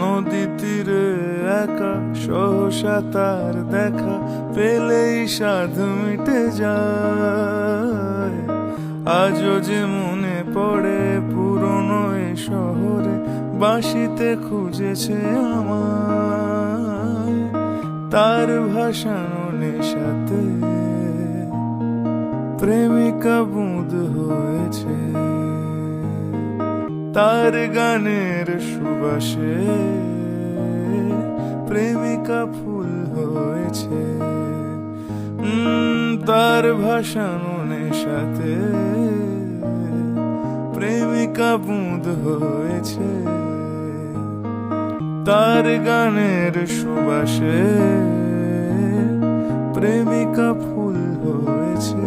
নদী তীরে একা, সহসা দেখা পেলেই সাধ মিটে যায়। আজও যে মনে পড়ে পুরনো এ শহরে, বাঁশিতে খুঁজেছে আমায়। তার ভাসানো নেশাতে প্রেমিকা বুঁদ হয়েছে। তার গানের সুবাসে প্রেমিকা ফুল হয়েছে। তার ভাসানো নেশাতে প্রেমিকা বুঁদ হয়েছে। তার গানের সুবাসে প্রেমিকা ফুল হয়েছে।